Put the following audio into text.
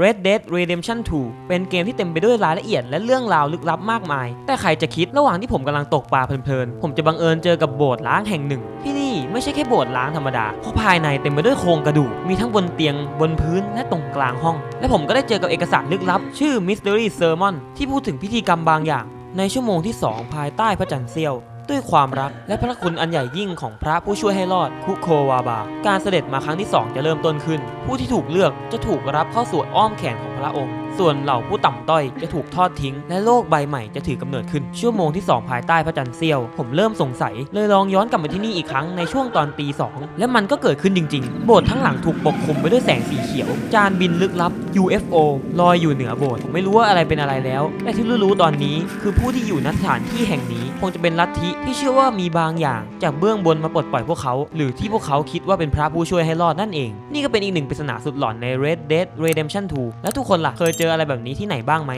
Red Dead Redemption 2 เป็นเกมที่เต็มไปด้วยรายละเอียดและเรื่องราวลึกลับมากมาย แต่ใครจะคิดระหว่างที่ผมกำลังตกปลาเพลินๆ ผมจะบังเอิญเจอกับโบสถ์ล้างแห่งหนึ่ง ที่นี่ไม่ใช่แค่โบสถ์ล้างธรรมดา เพราะภายในเต็มไปด้วยโครงกระดูก มีทั้งบนเตียงบนพื้นและตรงกลางห้อง และผมก็ได้เจอกับเอกสารลึกลับ ชื่อ Mystery Sermon ที่พูดถึงพิธีกรรมบางอย่าง ในชั่วโมงที่ 2 ภายใต้พระจันทร์เสี้ยว ด้วยความรัก และพระคุณอันใหญ่ยิ่งของพระผู้ช่วยให้รอดคุโควาบา การเสด็จมาครั้งที่ 2 จะเริ่มต้นขึ้น ผู้ที่ถูกเลือกจะถูกรับเข้าสู่อ้อมแขนของพระองค์ ส่วนเหล่าผู้ต่ำต้อยจะถูกทอดทิ้ง และโลกใบใหม่จะถือกำเนิดขึ้น ชั่วโมงที่ 2 ภายใต้พระจันทร์เสี้ยว ผมเริ่มสงสัย เลยลองย้อนกลับมาที่นี่อีกครั้งในช่วงตอนตี 2 และมันก็เกิดขึ้นจริง ๆ โบสถ์ทั้งหลังถูกปกคลุมไปด้วยแสงสีเขียว จานบินลึกลับ UFO ลอยอยู่เหนือโบสถ์ผมไม่รู้ว่าอะไรเป็นอะไรแล้วแต่ที่รู้ๆตอนนี้ คือผู้ที่อยู่ณสถานที่แห่งนี้คงจะเป็นลัทธิที่เชื่อว่ามีบางอย่าง จากเบื้องบนมาปลดปล่อยพวกเขา หรือที่พวกเขาคิดว่าเป็นพระผู้ช่วยให้รอดนั่นเอง นี่ก็เป็นอีกหนึ่งปริศนาสุดหลอนใน Red Dead Redemption 2 แล้วทุกคนล่ะเคยเจออะไรแบบนี้ที่ไหนบ้างไหม